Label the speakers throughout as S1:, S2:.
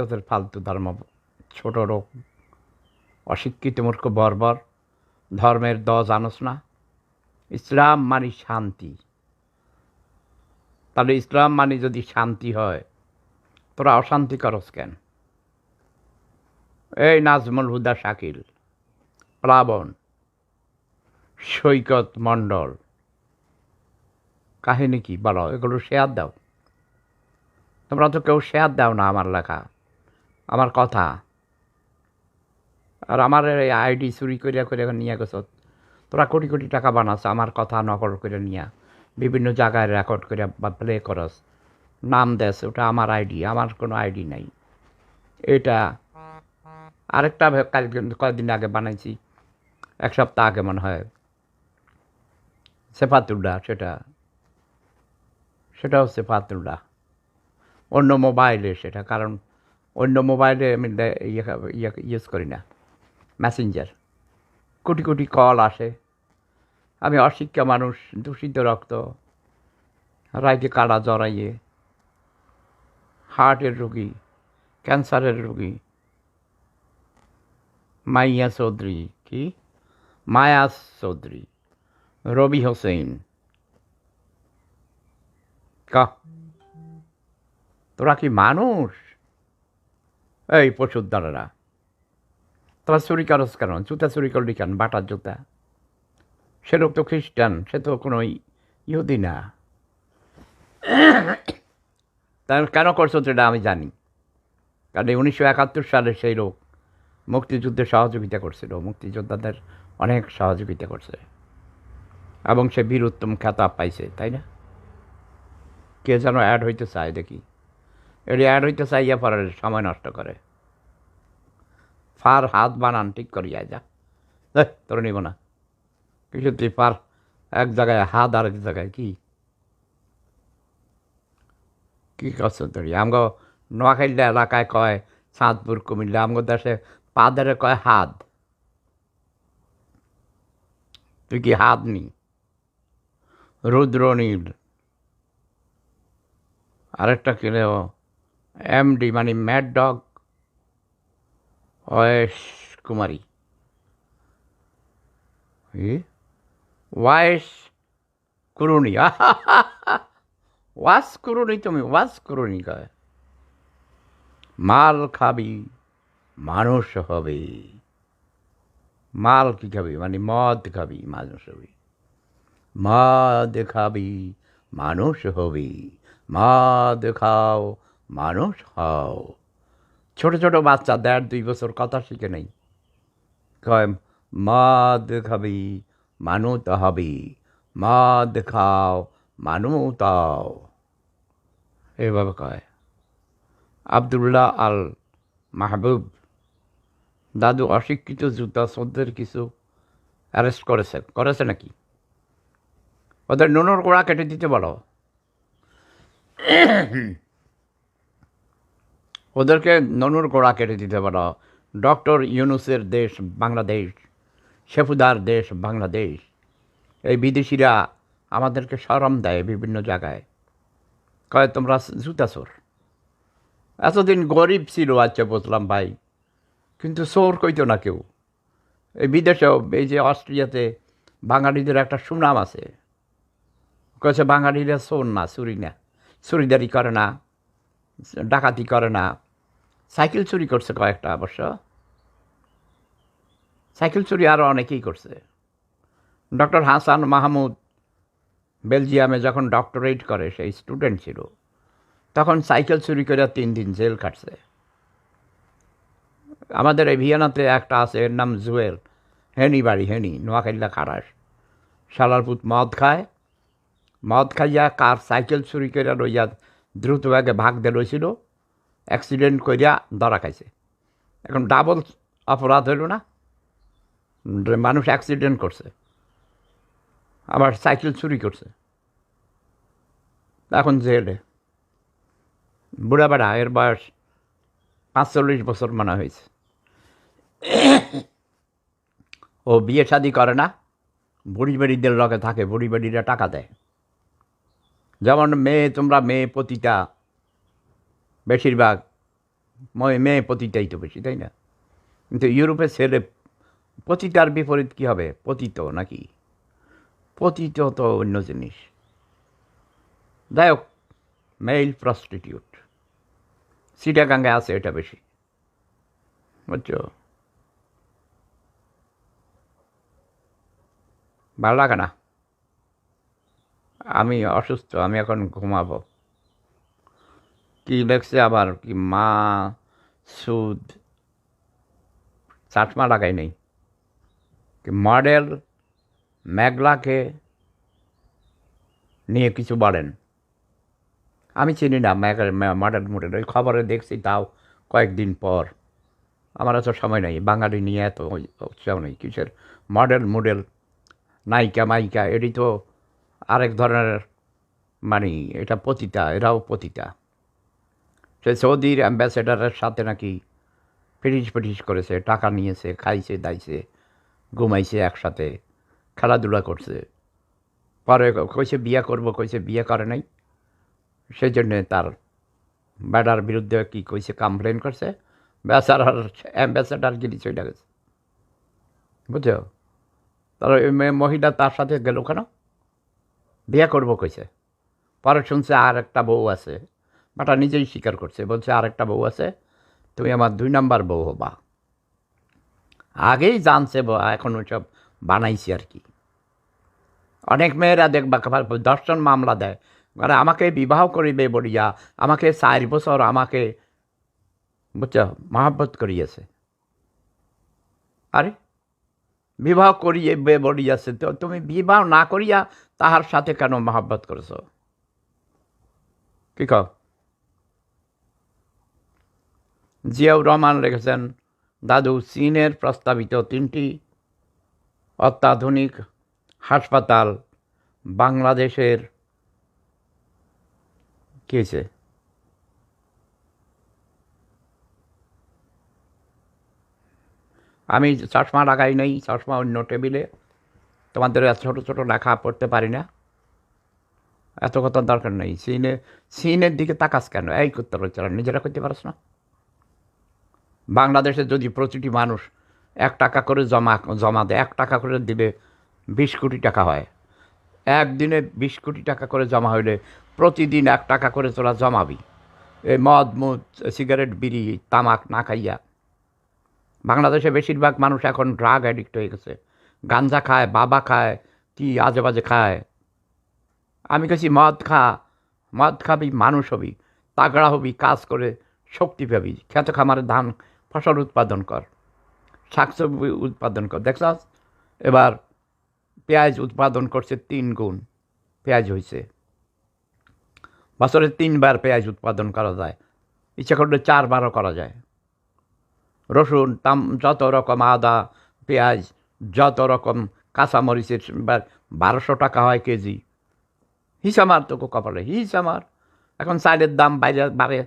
S1: তোদের ফালতু ধর্ম, ছোট রোগ, অশিক্ষিত মূর্খ বর্বর, ধর্মের দ জানোস না। ইসলাম মানে শান্তি। তাহলে ইসলাম মানে যদি শান্তি হয়, তোরা অশান্তি করস কেন? এই নাজমুল হুদা শাকিল, প্লাবন, সৈকত মণ্ডল। কাহিনী কি বলো? এগুলো শেয়ার দাও। তোমরা তো কেউ শেয়ার দাও না আমার লেখা। আমার কথা। আর আমার এই আইডি চুরি করিয়া করে নিয়ে গেছ। তোরা কোটি কোটি টাকা বানাস আমার কথা নকল করে নিয়া। বিভিন্ন জায়গায় রেকর্ড করে বা প্লে করস নাম দেস ওটা আমার আইডি, আমার কোনো আইডি নাই। এটা আরেকটা কয়েকদিন আগে বানাইছি। এক সপ্তাহ আগে মনে হয়। সেফাতুল্লাহ, সেটা। সেটাও সেফাতুল্লাহ। অন্য মোবাইলে সেটা, কারণ অন্য মোবাইলে আমি ইয়ে ইয়ে ইউজ করি না। মেসেঞ্জার কোটি কোটি কল আসে। আমি অশিক্ষা মানুষ, দূষিত রক্ত রাইতে কাড়া জড়াইয়ে, হার্টের রোগী, ক্যান্সারের রোগী, মাইয়া চৌধুরী, কি? মায়া চৌধুরী, রবি হোসেন। ক? তোরা কি মানুষ? এই পশুর দ্বারা তারা চুরি করস কেন? জুতা চুরি করলি কেন? বাটার জুতা? সে লোক তো খ্রিস্টান, সে তো কোনো ইহুদি না। তাই কেন করছ সেটা আমি জানি। কারণ উনিশশো একাত্তর সালে সেই লোক মুক্তিযুদ্ধে সহযোগিতা করছিল। মুক্তিযোদ্ধাদের অনেক সহযোগিতা করছে। এবং সে বীর উত্তম খেতাব পাইছে, তাই না? কে যেন অ্যাড হইতে চায় দেখি। এটি অ্যাড হইতে চাইয়া পরে সময় নষ্ট করে। ফার হাত বানান, ঠিক করিয়া যা। তোর নিব না। কিছু তুই ফার? এক জায়গায় হাত আর এক জায়গায় কি? কি করছ তোর? আমগো নোয়াখালী এলাকায় কয় চাঁদপুর, কুমিল্লা, আমগো দেশে পাদারে কয় হাত? তুই কি হাত নি রুদ্রনীল আরেকটা কিনে এমডি মানে ম্যাড ডগ ওয়েস কুমারী ওয়াইস কুরুনি ওয়াস কুরুনি তুমি ওয়াস কুরুনি কয় মাল খাবি মানুষ হবে মাল কি খাবি মানে মদ খাবি মানুষ হবে মদ খাবি মানুষ হবি মদ খাও মানুষ হও। ছোট ছোট বাচ্চা দেড় দুই বছর কথা শিখে নেই। কয়, মদ খাবি, মানুত হবি, মদ খাও মানুতাও এভাবে কয়। আবদুল্লাহ আল মাহবুব দাদু অশিক্ষিত জুতা, সদ্যের কিছু অ্যারেস্ট করেছে। করেছে নাকি? ওদের নুনুর গোড়া কেটে দিতে বলো। ওদেরকে ননুর গোড়া কেটে দিতে পারো। ডক্টর ইউনুসের দেশ বাংলাদেশ শেফুদার দেশ বাংলাদেশ। এই বিদেশিরা আমাদেরকে সরম দেয় বিভিন্ন জায়গায়। কয়, তোমরা জুতা চোর। এতদিন গরিব ছিল আচ্ছা বুঝলাম ভাই। কিন্তু সোর কইতো না কেউ। এই বিদেশেও, এই যে অস্ট্রিয়াতে বাঙালিদের একটা সুনাম আছে। কয়েছে বাঙালিরা সোর না, চুরি না। চুরিদারি করে না। ডাকাতি করে না। সাইকেল চুরি করছে কয়েকটা অবশ্য। সাইকেল চুরি আরও অনেকেই করছে। ডক্টর হাসান মাহমুদ বেলজিয়ামে যখন ডক্টরেট করে, সেই স্টুডেন্ট ছিল, তখন সাইকেল চুরি করে তিন দিন জেল কাটছে আমাদের এই ভিয়েনাতে একটা আছে, এর নাম জুয়েল। হেনি বাড়ি, হেনি নোয়াখাইলা খারাস শালারপুত মদ খায়। মদ খাইয়া কার সাইকেল চুরি করে লইয়া দ্রুত বেগে ভাগ দিয়ে রয়েছিল অ্যাক্সিডেন্ট করিয়া ধরা খাইছে। এখন ডাবল অপরাধ হইল না? মানুষ অ্যাক্সিডেন্ট করছে। আবার সাইকেল চুরি করছে। এখন জেলে। বুড়া বেড়া, এর বয়স পাঁচচল্লিশ বছর মনে হয়েছে। ও বিয়ে শাদি করে না, বুড়ি বাড়িদের লগে থাকে, বুড়ি বাড়িরা টাকা দেয়। যেমন মেয়ে, তোমরা মেয়ে পতিটা বেশিরভাগ মেয়ে পতিতাই তো বেশি, তাই না? কিন্তু ইউরোপে ছেলে পতিতার বিপরীত কী হবে? পতিত নাকি? পতিত তো অন্য জিনিস। যাই হোক মেইল প্রস্টিটিউট সিটাগাঙ্গে আছে এটা বেশি, বুঝছ? ভালো লাগে না। আমি অসুস্থ, আমি এখন ঘুমাবো। কি লেখছে আবার? কি মা, সুদ, চাটমা লাগাই নেই। মডেল মেঘলাকে নিয়ে কিছু বলেন। আমি চিনি না মডেল মডেল ওই খবরে দেখছি তাও কয়েকদিন পর। আমার এত সময় নেই, বাঙালি নিয়ে এত উৎসাহ নেই, কিসের? মডেল মডেল নায়িকা মাইকা এটি তো আরেক ধরনের মানে এটা পতিতা, এরাও পতিতা। সে সৌদির অ্যাম্বাসেডারের সাথে নাকি ফিটিস ফিটিস করেছে, টাকা নিয়েছে, খাইছে, দাইছে, ঘুমাইছে একসাথে, খেলাধুলা করছে। পরে কইছে বিয়ে করব, কইছে বিয়ে করে নাই। সেই জন্যে তার ব্যাডার বিরুদ্ধে কি কইছে কমপ্লেন করছে। বেচারার অ্যাম্বাসেডার গিরি চলে গেছে। বুঝছ? তার মেয়ে মহিলা তার সাথে গেল কেন? বিয়ে করব কইছে। পরে শুনছে আর একটা বউ আছে। বাটা নিজেই স্বীকার করছে, বলছে আর একটা বউ আছে, তুমি আমার দুই নাম্বার বউ হবা। আগেই জানছে এখন ওইসব বানাইছি আর কি। অনেক মেয়েরা দেখবা দর্শন মামলা দেয় মানে আমাকে বিবাহ করিবে বলিয়া, আমাকে চার বছর আমাকে, বুঝছ, মহাব্বত করিয়েছে। আরে, বিবাহ করিয়ে বলিয়াছে, তো তুমি বিবাহ না করিয়া তাহার সাথে কেন মহাব্বত করেছ? কি কও? জিয়াউর রহমান লিখেছেন, দাদু চীনের প্রস্তাবিত তিনটি অত্যাধুনিক হাসপাতাল বাংলাদেশের কী হয়েছে আমি চশমা লাগাই নেই, চশমা অন্য টেবিলে। তোমাদের এত ছোটো ছোটো লেখা পড়তে পারি না। এত কথা দরকার নেই। চীনে, চীনের দিকে তাকাস কেন? এই করতে রয়েছে নিজেরা করতে পারছ না। বাংলাদেশে যদি প্রতিটি মানুষ এক টাকা করে জমা জমা দেয়, এক টাকা করে দিলে বিশ কোটি টাকা হয়। একদিনে বিশ কোটি টাকা করে জমা হইলে প্রতিদিন এক টাকা করে তোরা জমাবি। এই মদ, মুদ, সিগারেট, বিড়ি, তামাক না খাইয়া। বাংলাদেশে বেশিরভাগ মানুষ এখন ড্রাগ অ্যাডিক্ট হয়ে গেছে। গাঞ্জা খায়, বাবা খায়, কি আজে বাজে খায়। আমি কাছি মদ খা, মদ খাবি, মানুষ হবি, তাগড়া হবি, কাজ করে শক্তি পাবি। খেত খামারে ধান ফসল উৎপাদন কর, শাকসবজি উৎপাদন কর। দেখছস এবার পেঁয়াজ উৎপাদন করছে তিন গুণ, পেঁয়াজ হয়েছে বছরে তিনবার পেঁয়াজ উৎপাদন করা যায়। ইচ্ছা করলে চারবারও করা যায়। রসুন, তাম, যত রকম আদা, পেঁয়াজ, যত রকম কাঁচামরিচের বারোশো টাকা হয় কেজি। হিস আমার তোকে কপালে, হিস আমার এখন চালের দাম বাইরে বাড়ে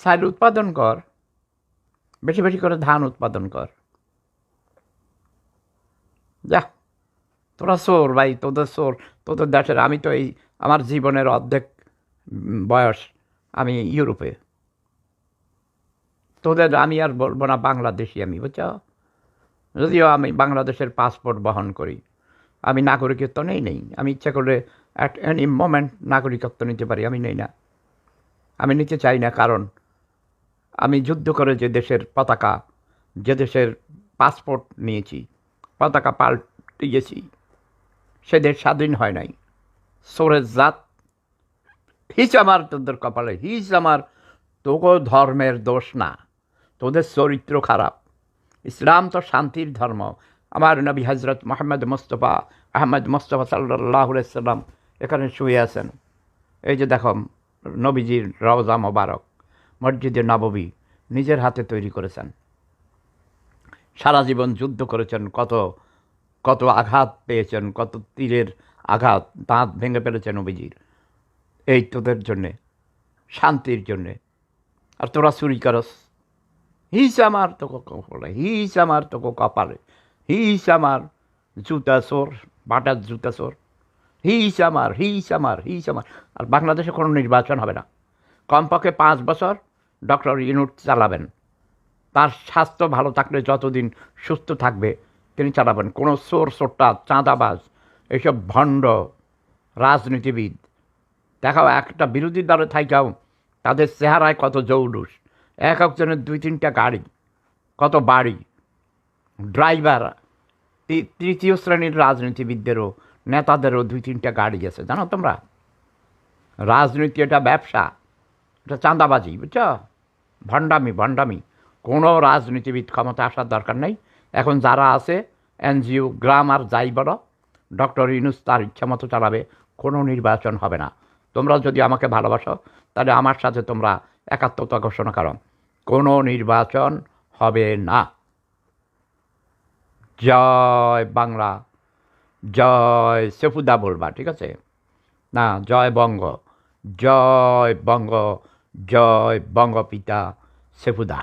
S1: চাল উৎপাদন কর। বেশি বেশি করে ধান উৎপাদন কর। যা, তোরা চোর ভাই, তোদের চোর, তোদের দেশের, আমি তো এই আমার জীবনের অর্ধেক বয়স আমি ইউরোপে। তোদের, আমি আর বলব না বাংলাদেশি আমি, বুঝছ? যদিও আমি বাংলাদেশের পাসপোর্ট বহন করি, আমি নাগরিকত্ব নেই নেই। আমি ইচ্ছা করলে অ্যাট এনি মোমেন্ট নাগরিকত্ব নিতে পারি, আমি নেই না। আমি নিতে চাই না, কারণ আমি যুদ্ধ করে যে দেশের পতাকা, যে দেশের পাসপোর্ট নিয়েছি, পতাকা পাল্টিয়েছি, সে দেশ স্বাধীন হয় নাই। সোরের জাত হিস আমার তোদের কপালে হিস আমার তোকে ধর্মের দোষ না, তোদের চরিত্র খারাপ। ইসলাম তো শান্তির ধর্ম। আমার নবী হজরত মোহাম্মদ মুস্তফা, আহমদ মুস্তফা সাল্লাহ সাল্লাম এখানে শুয়ে আছেন। এই যে দেখো নবীজির রওজা মোবারক। মসজিদে নববী নিজের হাতে তৈরি করেছেন। সারা জীবন যুদ্ধ করেছেন, কত কত আঘাত পেয়েছেন, কত তীরের আঘাত, দাঁত ভেঙে ফেলেছেন অভিজির এই তোদের জন্যে, শান্তির জন্যে। আর তোরা চুরি করস। হিস আমার তোকে কপালে, হিস আমার তোকে কপালে, হিস আমার জুতা চোর, বাটার জুতা চোর। হিস আমার হিস আমার হিস আমার। আর বাংলাদেশে কোনো নির্বাচন হবে না। কমপক্ষে পাঁচ বছর ডক্টর ইউনুট চালাবেন। তার স্বাস্থ্য ভালো থাকলে যতদিন সুস্থ থাকবে, তিনি চালাবেন। কোনো সোর সোট্টা চাঁদাবাজ, এইসব ভণ্ড রাজনীতিবিদ। দেখাও, একটা বিরোধী দলে থাকাও তাদের চেহারায় কত জৌলুস। এক একজনের দুই তিনটা গাড়ি, কত বাড়ি। ড্রাইভার তৃতীয় শ্রেণির রাজনীতিবিদদেরও, নেতাদেরও দুই তিনটা গাড়ি আছে। জানো তোমরা? রাজনীতি এটা ব্যবসা, এটা চাঁদাবাজি, বুঝছ? ভণ্ডামি ভণ্ডামি। কোনো রাজনীতিবিদ ক্ষমতা আসার দরকার নেই। এখন যারা আছে, এনজিও, গ্রাম আর যাই বলো, ডক্টর ইউনুস তার ইচ্ছা মতো চালাবে, কোনো নির্বাচন হবে না। তোমরা যদি আমাকে ভালোবাসো, তাহলে আমার সাথে তোমরা একাত্মতা ঘোষণা করো। কোনো নির্বাচন হবে না। জয় বাংলা, জয় সেফুদা বলবা, ঠিক আছে? না, জয় বঙ্গ জয় বঙ্গ। জয় বঙ্গপিতা সেফুদা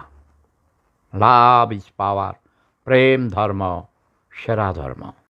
S1: লাভ ইজ পাওয়ার প্রেম ধর্ম সেরা ধর্ম।